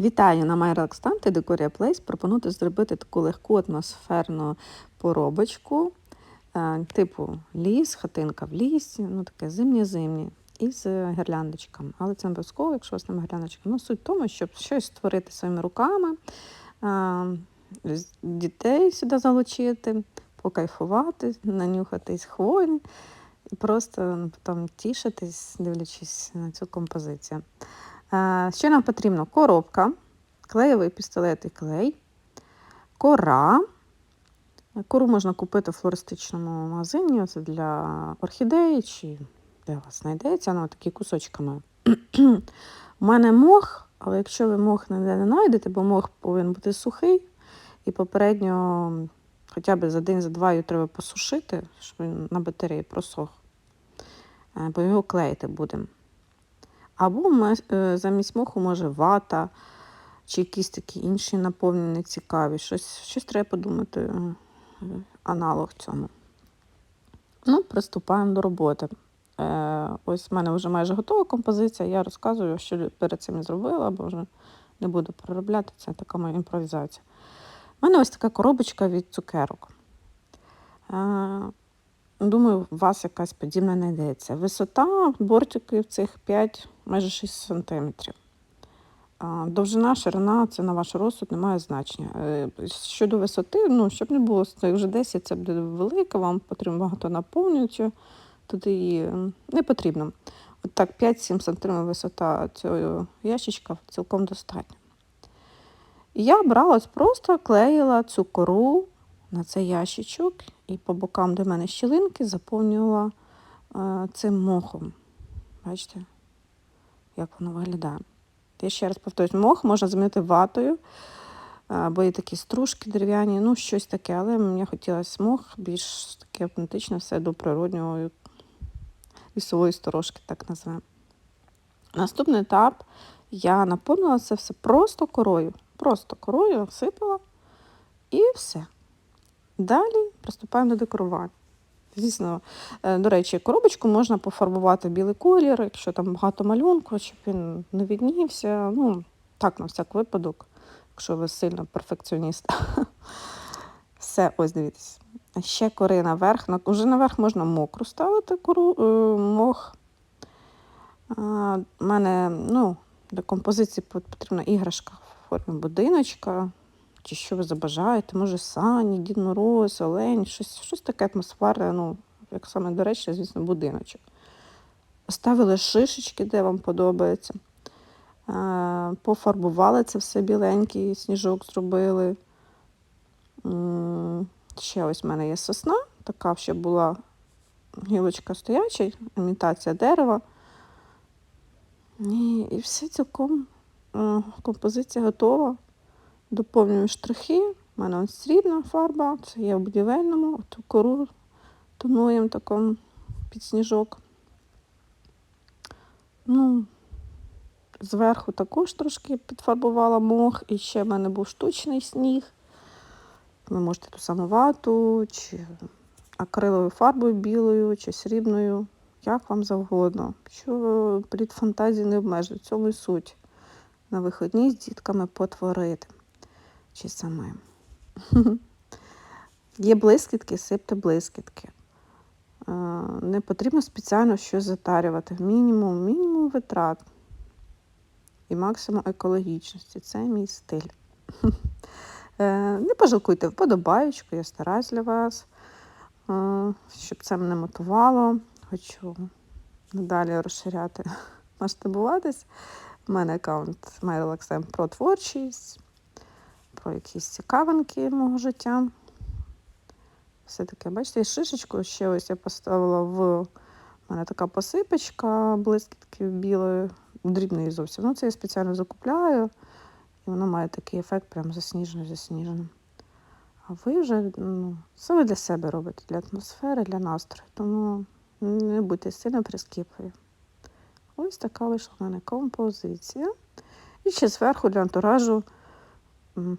Вітаю на MyRelaxTant і Decoria Place. Пропоную зробити таку легку атмосферну поробочку, е, типу ліс, хатинка в лісі, ну таке зимнє-зимнє, із гірляндочками. Але це не обов'язково, якщо у вас немає гірляндочки. Ну, суть в тому, щоб щось створити своїми руками, е, дітей сюди залучити, покайфувати, нанюхатись хвойні і просто ну, потім тішитись, дивлячись на цю композицію. Е, Що нам потрібно? Коробка, клеєвий пістолет і клей, кора. Кору можна купити в флористичному магазині це для орхідеї чи де у вас знайдеться, вона такі кусочками. У мене мох, але якщо ви мох не знайдете, бо мох повинен бути сухий, і попередньо хоча б за день, за два його треба посушити, щоб він на батареї просох, Е, бо його клеїти будемо. Або е, замість моху може вата, чи якісь такі інші наповнені цікаві. Щось, щось треба подумати, е, аналог цьому. Ну, приступаємо до роботи. Е, ось в мене вже майже готова композиція. Я розказую, що перед цим зробила, бо вже не буду переробляти. Це така моя імпровізація. У мене ось така коробочка від цукерок. Е, Думаю, у вас якась подібна знайдеться. Висота бортиків цих 5, майже 6 см. Довжина, ширина це на ваш розсуд не має значення. Е, Щодо висоти, ну, щоб не було вже 10, це буде велика, вам потрібно багато наповнювача, туди її не потрібно. От так 5-7 см висота цього ящичка цілком достатньо. І я брала просто клеїла цю кору на цей ящичок і по бокам, де в мене щілинки, заповнювала е, цим мохом. Бачите, як воно виглядає. Я ще раз повторюсь, мох можна замінити ватою, е, бо є такі стружки дерев'яні, ну щось таке, але мені хотілося мох більш таке автентичне, все до природнього лісової сторожки, так називаємо. Наступний етап я наповнила це все просто корою. Просто корою всипала і все. Далі приступаємо до декорування. Звісно, е, до речі, коробочку можна пофарбувати білий колір, якщо там багато малюнку, щоб він не віднівся. Ну, так, на всяк випадок, якщо ви сильно перфекціоніст. Все, ось дивіться. Ще кори наверх. Уже наверх можна мокру ставити кору, е, мох. У мене ну, для композиції потрібна іграшка в формі будиночка. Чи що ви забажаєте, може сані, Дід Мороз, Олень, щось, щось таке атмосферне, ну, як саме доречно, звісно, будиночок. Ставили шишечки, де вам подобається. Е, Пофарбували це все біленький, сніжок зробили. Ще ось в мене є сосна, така ще була гілочка стояча, імітація дерева. І, і все цілком е, композиція готова. Доповнюю штрихи. У мене ось срібна фарба, це є в будівельному, ту кору тонуємо такому під сніжок. Ну, зверху також трошки підфарбувала мох, і ще в мене був штучний сніг. Ви можете ту саму вату, чи акриловою фарбою білою, чи срібною, як вам завгодно. Що плід фантазії не обмежує, в цьому і суть. На виходні з дітками потворити чи самим. Є блискітки, сипте блискітки. Е, Не потрібно спеціально щось затарювати. Мінімум, мінімум витрат і максимум екологічності. Це мій стиль. Е, Не пожалкуйте вподобаєчку, я стараюсь для вас, е, щоб це мене мотивувало. Хочу надалі розширяти, масштабуватись. У мене аккаунт MyRelaxTime про творчість, про якісь цікавинки мого життя. Все таке, бачите, і шишечку ще ось я поставила в у мене така посипочка блискітків білої, дрібної зовсім. Ну, це я спеціально закупляю, і воно має такий ефект, прям засніжений, засніжений. А ви вже ну, це ви для себе робите, для атмосфери, для настрою. Тому не будьте сильно прискіпливі. Ось така вийшла в мене композиція. І ще зверху для антуражу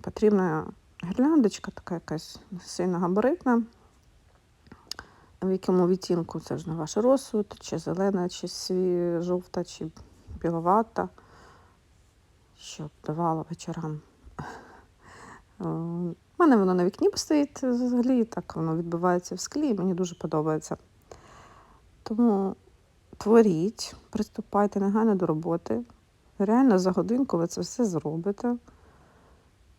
потрібна гірляндочка, така якась сильно габаритна. В якому відтінку це ж на ваш розсуд, чи зелена, чи сві... жовта, чи біловата. щоб давала вечорам. У мене воно на вікні стоїть взагалі, так воно відбувається в склі, мені дуже подобається. Тому творіть, приступайте негайно до роботи. Реально за годинку ви це все зробите,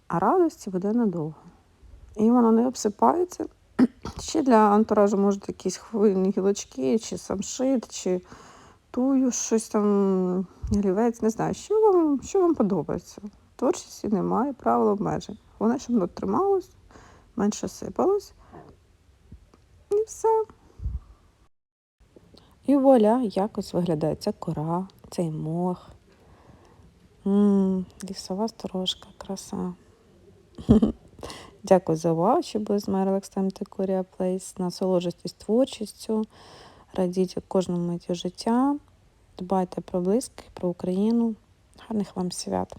а радості буде надовго. І воно не обсипається. Ще для антуражу можуть якісь хвильні гілочки, чи самшит, чи тую, щось там, олівець, не знаю, що вам, що вам подобається. Творчості немає, правил обмежень. Головне, щоб воно трималось, менше сипалось. І все. І вуаля, якось виглядає ця кора, цей мох. М, Лісова сторожка, краса. Дякую за увагу, що були з моєю Time Decoria Place. Насолоджуйтесь творчістю, радіть кожному миті життя, дбайте про близьких, про Україну. Гарних вам свят!